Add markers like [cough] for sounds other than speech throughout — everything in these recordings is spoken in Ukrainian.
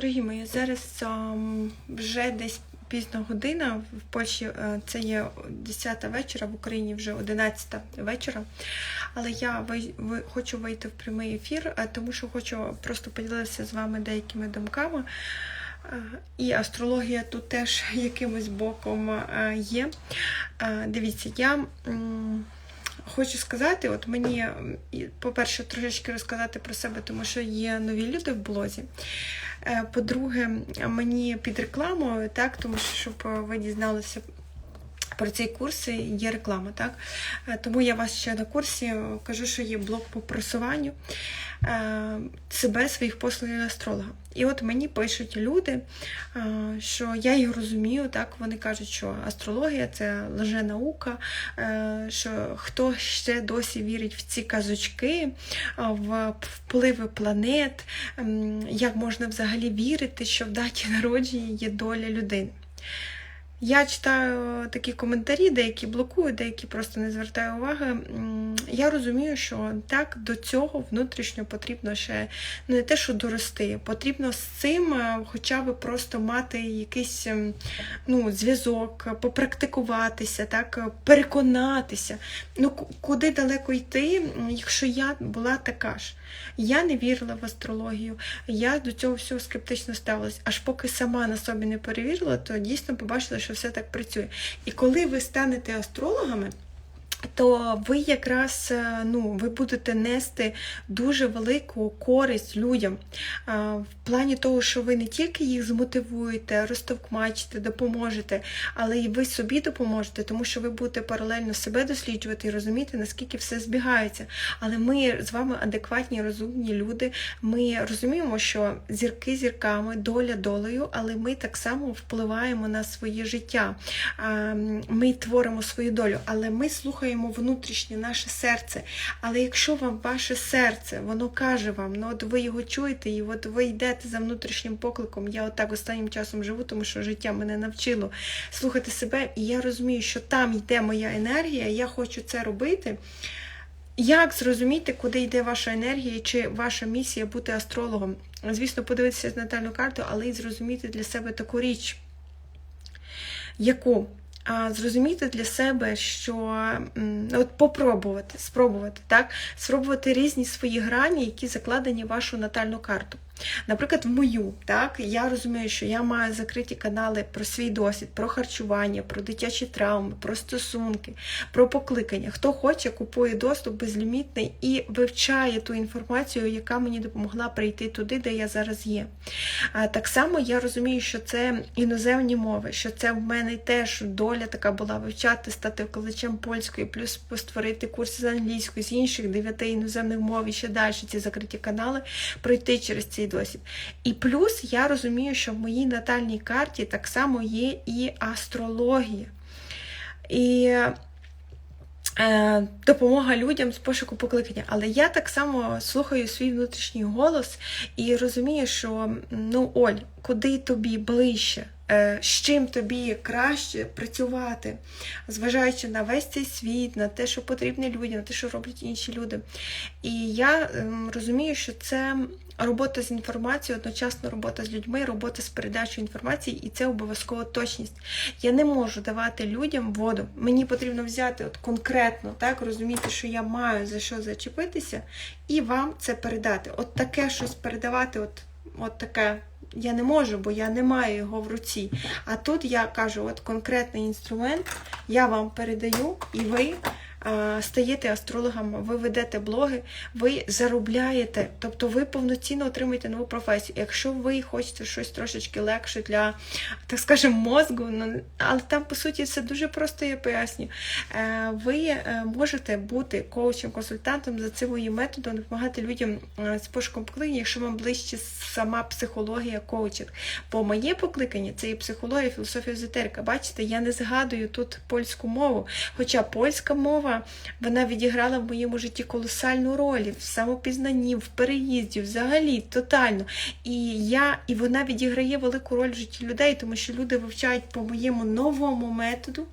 Дорогі мої, зараз ам, вже десь пізна година в Польщі е, це є 10 вечора, в Україні вже 11 вечора. Але я хочу вийти в прямий ефір, е, тому що хочу просто поділитися з вами деякими думками. Е, І астрологія тут теж [laughs] якимось боком є. Дивіться, я. Хочу сказати, от мені, по-перше, трошечки розказати про себе, тому що є нові люди в блозі. Е, По-друге, мені під рекламою, так, тому що щоб ви дізналися про цей курс, є реклама, так? Е, Тому я вас ще на курсі е, кажу, що є блок по просуванню е, себе, своїх послуг астролога. І от мені пишуть люди, що я їх розумію, так вони кажуть, що астрологія це лженаука, е, що хто ще досі вірить в ці казочки, в впливи планет, як можна взагалі вірити, що в даті народження є доля людини. Я читаю такі коментарі, деякі блокую, деякі просто не звертаю уваги. Я розумію, що так до цього внутрішньо потрібно ще ну, не те, що дорости, потрібно з цим е, хоча б просто мати якийсь ем, ну, зв'язок, попрактикуватися, так, переконатися. Ну, куди далеко йти, якщо я була така ж. Я не вірила в астрологію, я до цього всього скептично ставилась. Аж поки сама на собі не перевірила, то дійсно побачила, що все так працює. І коли ви станете астрологами, то ви якраз е, ну, ви будете нести дуже велику користь людям в плані того, що ви не тільки їх змотивуєте, розтовкмачите, допоможете, але і ви собі допоможете, тому що ви будете паралельно себе досліджувати і розуміти, наскільки все збігається. Але ми з вами адекватні, розумні люди. Ми розуміємо, що зірки зірками, доля долею, але ми так само впливаємо на своє життя. Ми творимо свою долю, але ми слухаємо внутрішнє наше серце. Але якщо вам ваше серце, воно каже вам, ну от ви його чуєте, і от ви йдете за внутрішнім покликом. Я отак останнім часом живу, тому що життя мене навчило слухати себе, і я розумію, що там йде моя енергія, я хочу це робити. Як зрозуміти, куди йде ваша енергія, чи ваша місія бути астрологом? Звісно, подивитися на натальну карту, але й зрозуміти для себе таку річ, яку зрозуміти для себе, що от попробувати, спробувати, так? Спробувати різні свої грані, які закладені в вашу натальну карту. Наприклад, в мою, так, я розумію, що я маю закриті канали про свій досвід, про харчування, про дитячі травми, про стосунки, про покликання. Хто хоче, купує доступ безлімітний і вивчає ту інформацію, яка мені допомогла прийти туди, де я зараз є. Так само я розумію, що це іноземні мови, що це в мене теж доля така була вивчати, стати викладачем польської, плюс створити курси з англійської, з інших дев'яти іноземних мов і ще далі ці закриті канали, пройти через цей досвід. І плюс я розумію, що в моїй натальній карті так само є і астрологія. І е, допомога людям з пошуку покликання. Але я так само слухаю свій внутрішній голос і розумію, що ну, Оль, куди тобі ближче? Е, З чим тобі краще працювати, зважаючи на весь цей світ, на те, що потрібно людям, на те, що роблять інші люди. І я ем, розумію, що це робота з інформацією, одночасно робота з людьми, робота з передачою інформації, і це обов'язково точність. Я не можу давати людям воду. Мені потрібно взяти от конкретно, так, розуміти, що я маю за що зачепитися, і вам це передати. От таке щось передавати, от, от таке. Я не можу, бо я не маю його в руці. А тут я кажу, от конкретний інструмент я вам передаю, і ви стаєте астрологом, ви ведете блоги, ви заробляєте, тобто ви повноцінно отримуєте нову професію. Якщо ви хочете щось трошечки легше для, так скажемо, мозку, ну, але там, по суті, все дуже просто я поясню. Е, Ви е, можете бути коучем, консультантом за цим методом, допомагати людям е, з пошуком покликання, якщо вам ближче сама психологія, коучинг. Бо моє покликання це і психологія, філософія, езотерика. Бачите, я не згадую тут польську мову, хоча польська мова вона відіграла в моєму житті колосальну роль в самопізнанні, в переїзді, взагалі тотально. І я, і вона відіграє велику роль в житті людей, тому що люди вивчають по моєму новому методу.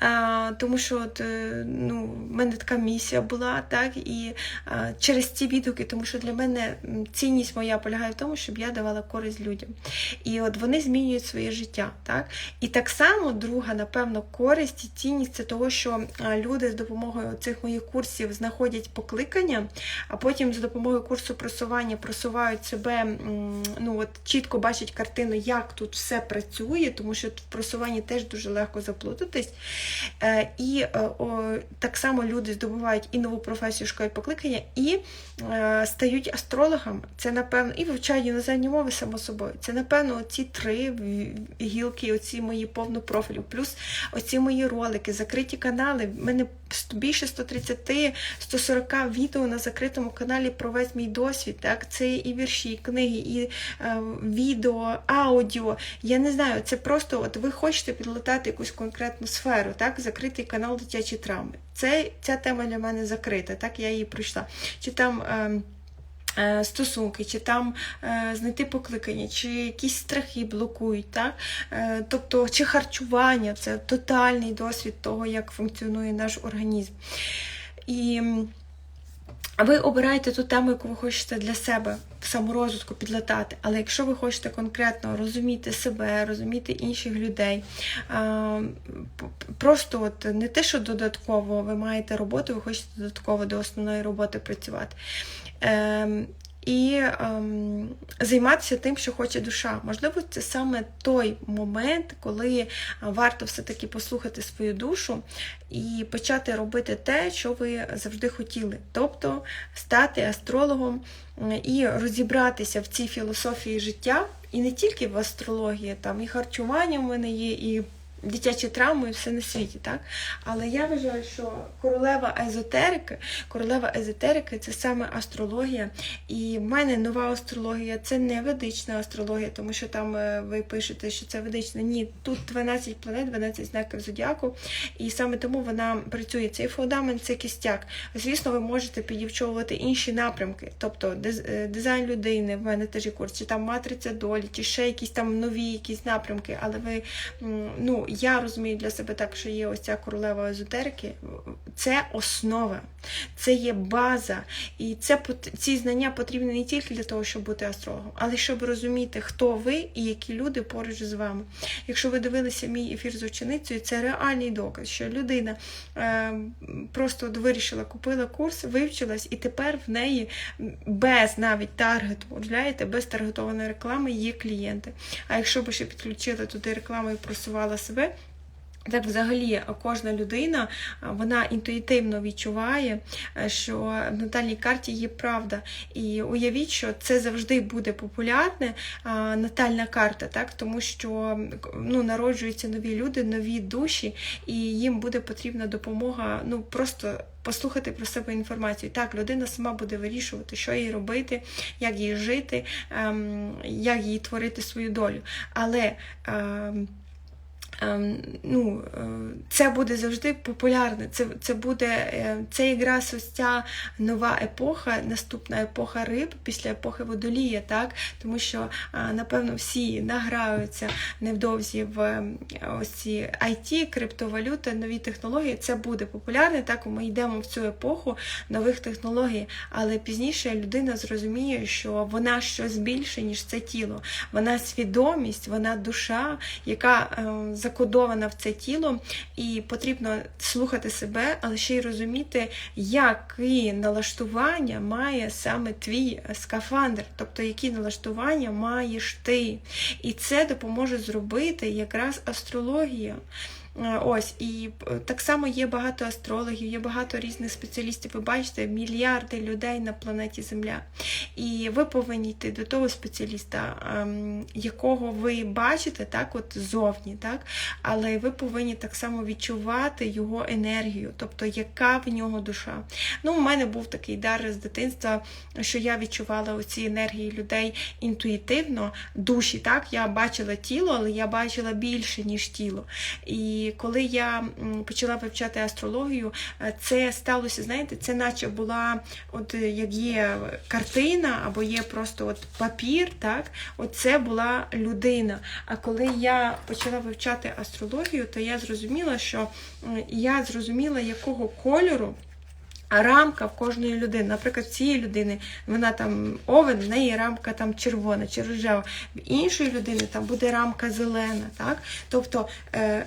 А, тому що от, е, ну, в мене така місія була, так, і а, через ці відгуки, тому що для мене цінність моя полягає в тому, щоб я давала користь людям. І от вони змінюють своє життя. Так? І так само друга, напевно, користь і цінність це того, що люди з допомогою цих моїх курсів знаходять покликання, а потім за допомогою курсу просування просувають себе, ну от чітко бачать картину, як тут все працює, тому що в просуванні теж дуже легко заплутатись. Е, І е, так само люди здобувають і нову професію школи покликання, і е, стають астрологами. Це напевно і вивчають іноземні мови само собою. Це напевно ці три гілки, оці мої повно профілів. Плюс оці мої ролики, закриті канали. У мене більше 130-140 відео на закритому каналі про весь мій досвід. Так, це і вірші, і книги, і е, відео, аудіо. Я не знаю, це просто от ви хочете підлетати якусь конкретну сферу, так, закритий канал дитячі травми. Це ця тема для мене закрита, так я її пройшла. Чи там. ем, е, Стосунки, чи там е, знайти покликання, чи якісь страхи блокують, так? Е, тобто, чи харчування це тотальний досвід того, як функціонує наш організм. І ви обираєте ту тему, яку ви хочете для себе в саморозвитку підлатати. Але якщо ви хочете конкретно розуміти себе, розуміти інших людей, просто от не те, що додатково ви маєте роботу, ви хочете додатково до основної роботи працювати. І ем, займатися тим, що хоче душа. Можливо, це саме той момент, коли варто все-таки послухати свою душу і почати робити те, що ви завжди хотіли. Тобто стати астрологом і розібратися в цій філософії життя, і не тільки в астрології, там і харчування в мене є, і дитячі травми, і все на світі, так? Але я вважаю, що королева езотерики, королева езотерики це саме астрологія. І в мене нова астрологія це не ведична астрологія, тому що там е, ви пишете, що це ведична. Ні, тут 12 планет, 12 знаків зодіаку, і саме тому вона працює. Цей фундамент, це кістяк. Звісно, ви можете підівчовувати інші напрямки, тобто е, дизайн людини, в мене теж є курс, чи там матриця долі, чи ще якісь там нові якісь напрямки. Але ви ну я розумію для себе так, що є ось ця королева езотерики, це основа, це є база, і це ці знання потрібні не тільки для того, щоб бути астрологом, але щоб розуміти, хто ви і які люди поруч з вами. Якщо ви дивилися мій ефір з ученицею, це реальний доказ, що людина е, просто вирішила, купила курс, вивчилась, і тепер в неї без навіть таргету, уявляєте, без таргетованої реклами є клієнти. А якщо б ще підключила туди рекламу і просувала себе. Так, взагалі, кожна людина вона інтуїтивно відчуває, е, що в натальній карті є правда. І уявіть, що це завжди буде популярне натальна карта, так? тому що ну, народжуються нові люди, нові душі, і їм буде потрібна допомога. Ну просто послухати про себе інформацію. Так, людина сама буде вирішувати, що їй робити, як їй жити, ем, як їй творити свою долю. Але Ем, ну, е, це буде завжди популярне. Це це буде е, це якраз ось ця нова епоха, наступна епоха риб після епохи водолія, так? Тому що, е, напевно, всі награються невдовзі в ось ці IT, криптовалюти, нові технології. Це буде популярне. Так, ми йдемо в цю епоху нових технологій, але пізніше людина зрозуміє, що вона щось більше, ніж це тіло. Вона свідомість, вона душа, яка е, закодована в це тіло, і потрібно слухати себе, але ще й розуміти, які налаштування має саме твій скафандр, тобто які налаштування маєш ти. І це допоможе зробити якраз астрологія. Е, Ось, і е, так само є багато астрологів, є багато різних спеціалістів. Ви бачите, мільярди людей на планеті Земля. І ви повинні йти до того спеціаліста, ем, якого ви бачите, так, от зовні, так, але ви повинні так само відчувати його енергію, тобто яка в нього душа. Ну, у мене був такий дар з дитинства, що я відчувала оці енергії людей інтуїтивно, душі. так, Я бачила тіло, але я бачила більше, ніж тіло. І І коли я почала вивчати астрологію, е, це сталося, знаєте, це наче була, от е, як є картина, або є просто от папір, так, от була людина. А коли я почала вивчати астрологію, то я зрозуміла, що я зрозуміла, якого кольору. Рамка в кожної людини. Наприклад, в цієї людини вона там овен, в неї рамка там червона чи рожева. В іншої людини там буде рамка зелена. Так? Тобто е,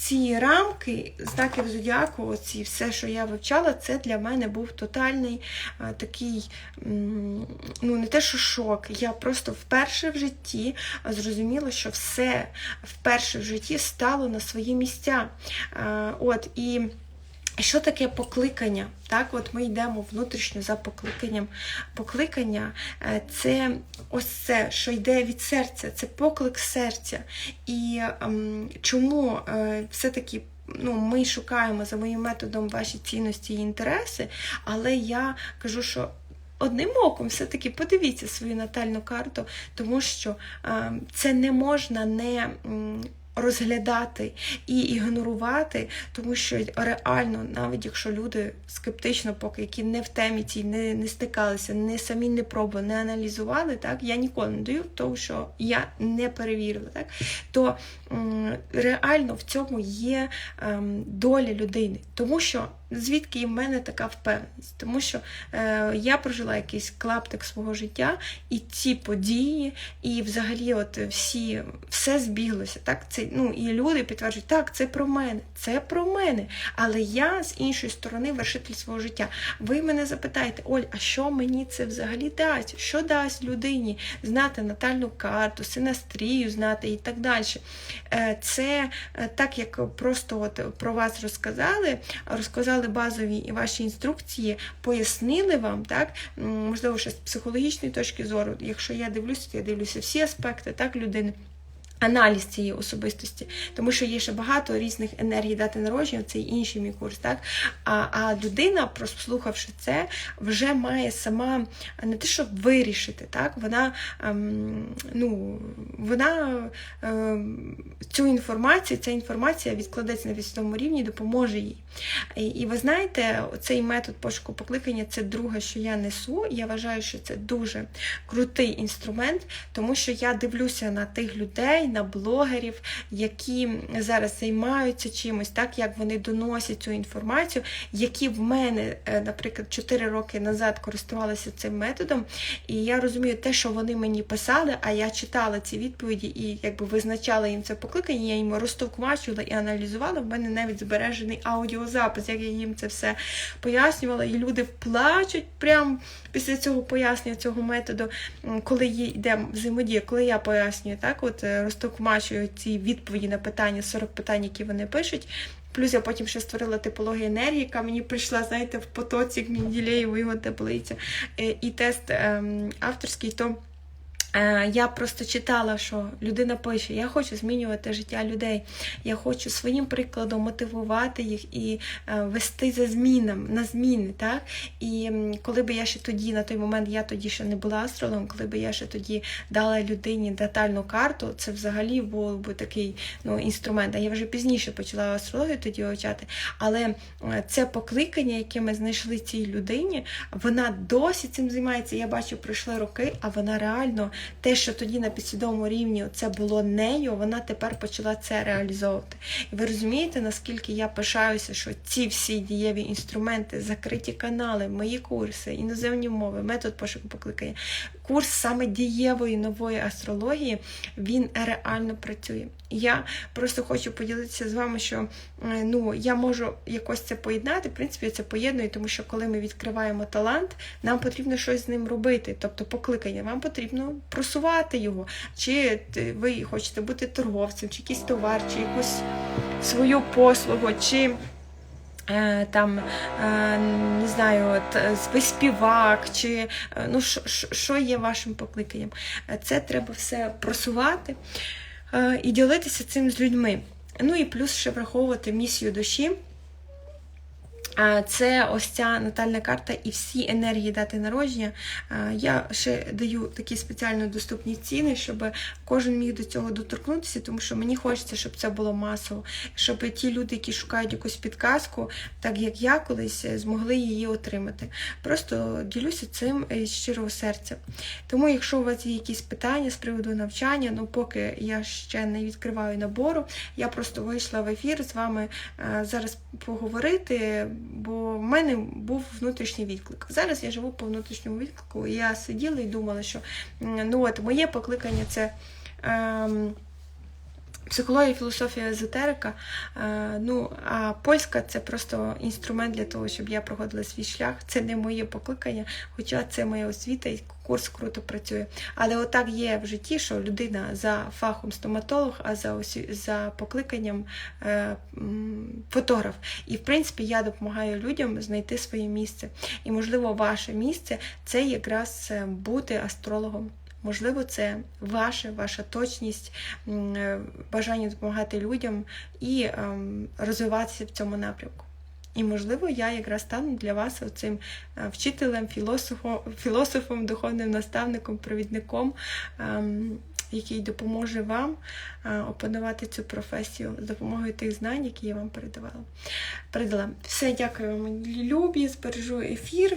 ці рамки, знаків зодіаку, оці все, що я вивчала, це для мене був тотальний такий, ну не те, що шок. Я просто вперше в житті зрозуміла, що все вперше в житті стало на свої місця. От і. Що таке покликання? Так, от ми йдемо внутрішньо за покликанням. Покликання е, це ось це, що йде від серця, це поклик серця. І ем, чому е, все-таки ну, ми шукаємо за моїм методом ваші цінності і інтереси, але я кажу, що. Одним оком все-таки подивіться свою натальну карту, тому що е, це не можна не розглядати і ігнорувати, тому що реально, навіть якщо люди скептично, поки які не в темі цій не, не стикалися, не самі не пробували, не аналізували, так я ніколи не даю, тому що я не перевірила, так то реально в цьому є ем, доля людини, тому що. Звідки в мене така впевненість? Тому що е, я прожила якийсь клаптик свого життя, і ці події, і взагалі, от всі, все збіглося. Так, це ну і люди підтверджують, так, це про мене, це про мене. Але я з іншої сторони вершитель свого життя. Ви мене запитаєте, Оль, а що мені це взагалі дасть? Що дасть людині знати натальну карту, синастрію знати і так далі? Е, це е, так, як просто от про вас розказали, розказали базові і ваші інструкції, пояснили вам, так, можливо, ще з психологічної точки зору, якщо я дивлюся, то я дивлюся всі аспекти так, людини. Аналіз цієї особистості, тому що є ще багато різних енергій дати народження, це інший мій курс, так? А а людина, прослухавши це, вже має сама не те, щоб вирішити, так? Вона ем, ну, вона ем, цю інформацію, ця інформація відкладеться на відсотому рівні, допоможе їй. І, і ви знаєте, цей метод пошуку покликання це друге, що я несу. Я вважаю, що це дуже крутий інструмент, тому що я дивлюся на тих людей на блогерів, які зараз займаються чимось, так як вони доносять цю інформацію, які в мене, е, наприклад, 4 роки назад користувалися цим методом. І я розумію те, що вони мені писали, а я читала ці відповіді і якби визначала їм це покликання, я їм розтовкмачувала і аналізувала. В мене навіть збережений аудіозапис, як я їм це все пояснювала, і люди плачуть прямо після цього пояснення цього методу, коли йде взаємодія, коли я пояснюю, так, от е, ці відповіді на питання, 40 питань, які вони пишуть. Плюс я потім ще створила типологію енергії, яка мені прийшла, знаєте, в потоці Мінділеєву його таблиця. Е, І тест ем, авторський, то я просто читала, що людина пише: Я хочу змінювати життя людей. Я хочу своїм прикладом мотивувати їх і е, вести за змінам на зміни. Так? І коли би я ще тоді, на той момент, я тоді ще не була астрологом, коли би я ще тоді дала людині детальну карту, це взагалі був би такий ну, інструмент. А я вже пізніше почала астрологію тоді вивчати. Але е, це покликання, яке ми знайшли цій людині, вона досі цим займається. Я бачу, пройшли роки, а вона реально те, що тоді на підсвідомому рівні це було нею, вона тепер почала це реалізовувати. І ви розумієте, наскільки я пишаюся, що ці всі дієві інструменти, закриті канали, мої курси, іноземні мови, метод пошуку покликання, курс саме дієвої нової астрології, він реально працює. Я просто хочу поділитися з вами, що ну, я можу якось це поєднати. В принципі, я це поєдную, тому що коли ми відкриваємо талант, нам потрібно щось з ним робити. Тобто покликання, вам потрібно просувати його. Чи ви хочете бути торговцем, чи якийсь товар, чи якусь свою послугу, чи. Там, не знаю, от, ви співак, чи ну, що є вашим покликанням. Це треба все просувати і ділитися цим з людьми. Ну і плюс ще враховувати місію душі. Це ось ця натальна карта і всі енергії дати народження. Я ще даю такі спеціально доступні ціни, щоб кожен міг до цього доторкнутися, тому що мені хочеться, щоб це було масово, щоб ті люди, які шукають якусь підказку, так як я колись, змогли її отримати. Просто ділюся цим з щирого серця. Тому, якщо у вас є якісь питання з приводу навчання, ну поки я ще не відкриваю набору, я просто вийшла в ефір з вами зараз поговорити бо в мене був внутрішній відклик. Зараз я живу по внутрішньому відклику, і я сиділа і думала, що ну от моє покликання це. Ем, Психологія, філософія, езотерика. Е, ну, а польська це просто інструмент для того, щоб я проходила свій шлях. Це не моє покликання, хоча це моя освіта і курс круто працює. Але отак є в житті, що людина за фахом стоматолог, а за осві- за покликанням е, фотограф. І в принципі я допомагаю людям знайти своє місце. І, можливо, ваше місце це якраз е, бути астрологом. Можливо, це ваше, ваша точність, е, бажання допомагати людям і ем, розвиватися в цьому напрямку. І, можливо, я якраз стану для вас цим вчителем, філософом, філософом, духовним наставником, провідником, ем, який допоможе вам е, опанувати цю професію з допомогою тих знань, які я вам передавала. передала. Все, дякую вам, любі, збережу ефір,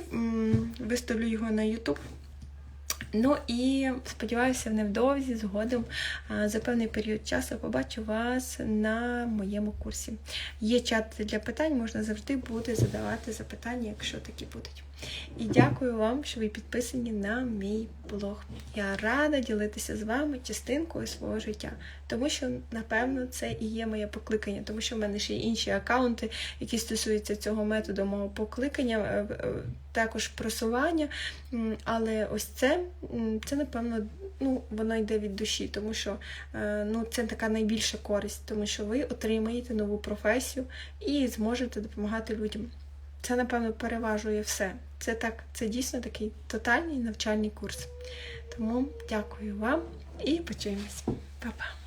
виставлю його на YouTube. Ну і сподіваюся, невдовзі згодом за певний період часу побачу вас на моєму курсі. Є чат для питань, можна завжди буде задавати запитання, якщо такі будуть. І дякую вам, що ви підписані на мій блог. Я рада ділитися з вами частинкою свого життя, тому що, напевно, це і є моє покликання, тому що в мене ще є інші аккаунти, які стосуються цього методу мого покликання, е, е, також просування. Але ось це, це напевно, ну, воно йде від душі, тому що е, ну, це така найбільша користь, тому що ви отримаєте нову професію і зможете допомагати людям. Це, напевно, переважує все. Це так, це дійсно такий тотальний навчальний курс. Тому дякую вам і почуємось. Па-па.